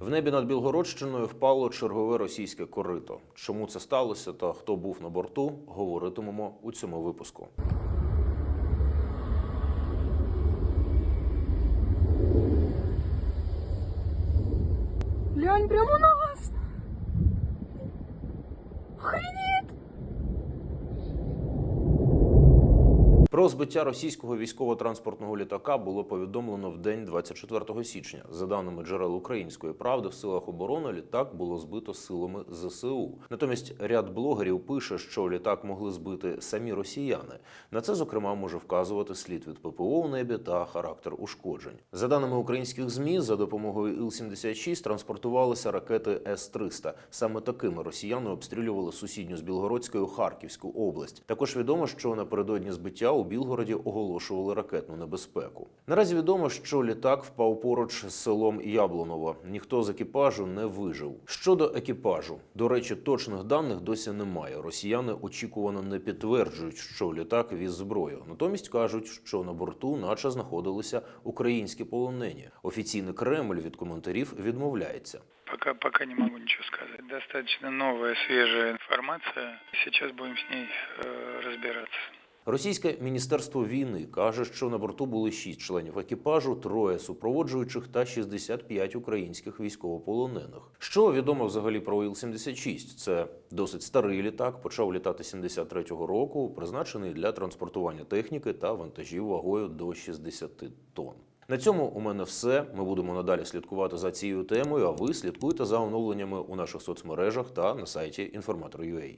В небі над Білгородщиною впало чергове російське корито. Чому це сталося та хто був на борту, говоритимемо у цьому випуску. Глянь, прямо на нас! Про збиття російського військово-транспортного літака було повідомлено в день 24 січня. За даними джерел української правди, в силах оборони літак було збито силами ЗСУ. Натомість ряд блогерів пише, що літак могли збити самі росіяни. На це зокрема може вказувати слід від ППО у небі та характер ушкоджень. За даними українських змі, за допомогою Іл-76 транспортувалися ракети С-300. Саме такими росіяни обстрілювали сусідню з Білгородською Харківську область. Також відомо, що напередодні збиття у Білгороді оголошували ракетну небезпеку. Наразі відомо, що літак впав поруч з селом Яблоново. Ніхто з екіпажу не вижив. Щодо екіпажу, до речі, точних даних досі немає. Росіяни очікувано не підтверджують, що літак віз зброю. Натомість кажуть, що на борту, наче знаходилися українські полонені. Офіційний Кремль від коментарів відмовляється. Пока, пока не могу ничего сказать. Достаточно новая, свежая информация. Сейчас будем с ней э. Російське міністерство війни каже, що на борту були шість членів екіпажу, троє супроводжуючих та 65 українських військовополонених. Що відомо взагалі про Іл-76? Це досить старий літак, почав літати 73-го року, призначений для транспортування техніки та вантажів вагою до 60 тонн. На цьому у мене все. Ми будемо надалі слідкувати за цією темою. А ви слідкуйте за оновленнями у наших соцмережах та на сайті Інформатор.ua.